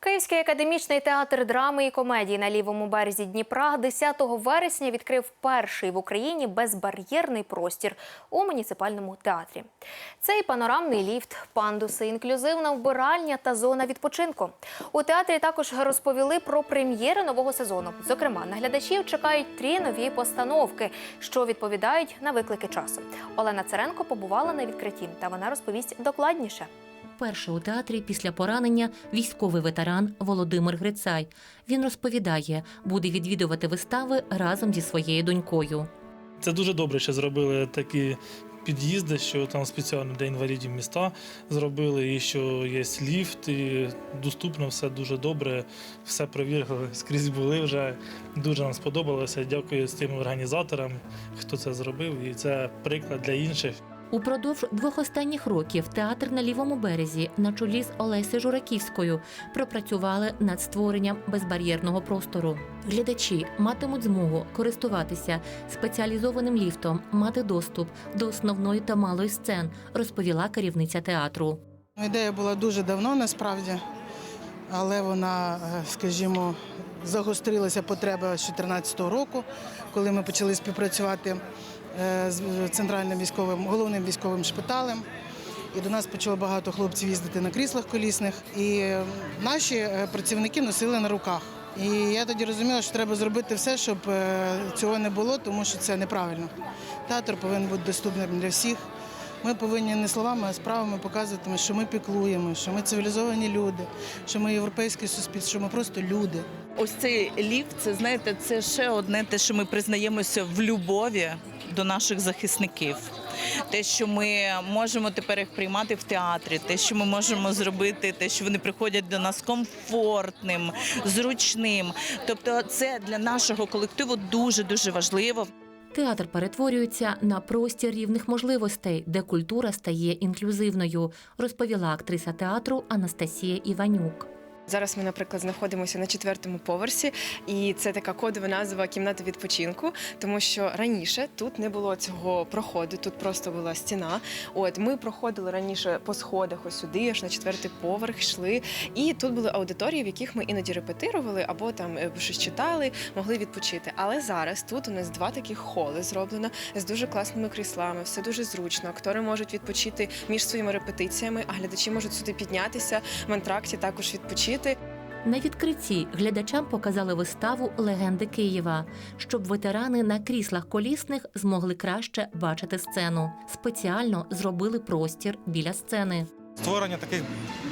Київський академічний театр драми і комедії на лівому березі Дніпра 10 вересня відкрив перший в Україні безбар'єрний простір у муніципальному театрі. Це і панорамний ліфт, пандуси, інклюзивна вбиральня та зона відпочинку. У театрі також розповіли про прем'єри нового сезону. Зокрема, на глядачів чекають три нові постановки, що відповідають на виклики часу. Олена Царенко побувала на відкритті, та вона розповість докладніше. Перший у театрі після поранення військовий ветеран Володимир Грицай. Він розповідає, буде відвідувати вистави разом зі своєю донькою. Це дуже добре, що зробили такі під'їзди, що там спеціально для інвалідів міста зробили, і що є ліфт, і доступно все дуже добре. Все перевірили, скрізь були вже. Дуже нам сподобалося. Дякую тим організаторам, хто це зробив. І це приклад для інших. Упродовж двох останніх років театр на лівому березі на чолі з Олесею Жураківською пропрацювали над створенням безбар'єрного простору. Глядачі матимуть змогу користуватися спеціалізованим ліфтом, мати доступ до основної та малої сцен, розповіла керівниця театру. Ідея була дуже давно насправді, але вона, е, скажімо, загострилася потреба з 2014 року, коли ми почали співпрацювати з центральним військовим головним військовим шпиталем. І до нас почало багато хлопців їздити на кріслах колісних. І е, наші е, працівники носили на руках. І я тоді розуміла, що треба зробити все, щоб е, цього не було, тому що це неправильно. Театр повинен бути доступним для всіх. Ми повинні не словами, а справами показувати, що ми піклуємо, що ми цивілізовані люди, що ми європейське суспільство, що ми просто люди. Ось цей ліфт, це знаєте, це ще одне те, що ми признаємося в любові до наших захисників. Те, що ми можемо тепер їх приймати в театрі, те, що ми можемо зробити, те, що вони приходять до нас комфортним, зручним. Тобто, це для нашого колективу дуже дуже важливо. Театр перетворюється на простір рівних можливостей, де культура стає інклюзивною, розповіла актриса театру Анастасія Іванюк. Зараз ми, наприклад, знаходимося на четвертому поверсі, і це така кодова назва кімнати відпочинку, тому що раніше тут не було цього проходу, тут просто була стіна. От ми проходили раніше по сходах ось сюди, аж на четвертий поверх йшли. І тут були аудиторії, в яких ми іноді репетирували або там е, щось читали, могли відпочити. Але зараз тут у нас два такі холи зроблено з дуже класними кріслами, все дуже зручно. Актори можуть відпочити між своїми репетиціями, а глядачі можуть сюди піднятися в антракті, також відпочити. На відкритті глядачам показали виставу Легенди Києва, щоб ветерани на кріслах колісних змогли краще бачити сцену. Спеціально зробили простір біля сцени. Створення таких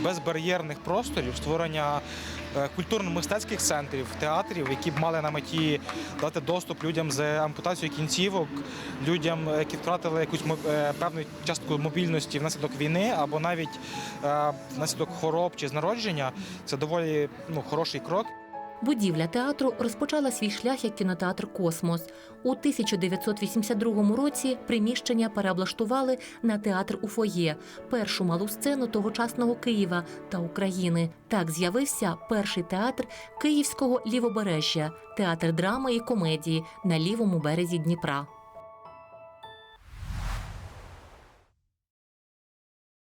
безбар'єрних просторів, створення е, культурно-мистецьких центрів, театрів, які б мали на меті дати доступ людям з ампутацією кінцівок, людям, які втратили якусь е, певну частку мобільності внаслідок війни або навіть е, внаслідок хвороб чи з народження. Це доволі ну, хороший крок. Будівля театру розпочала свій шлях як кінотеатр Космос. У 1982 році приміщення переоблаштували на театр у фоє, першу малу сцену тогочасного Києва та України. Так з'явився перший театр Київського лівобережжя, театр драми і комедії на лівому березі Дніпра.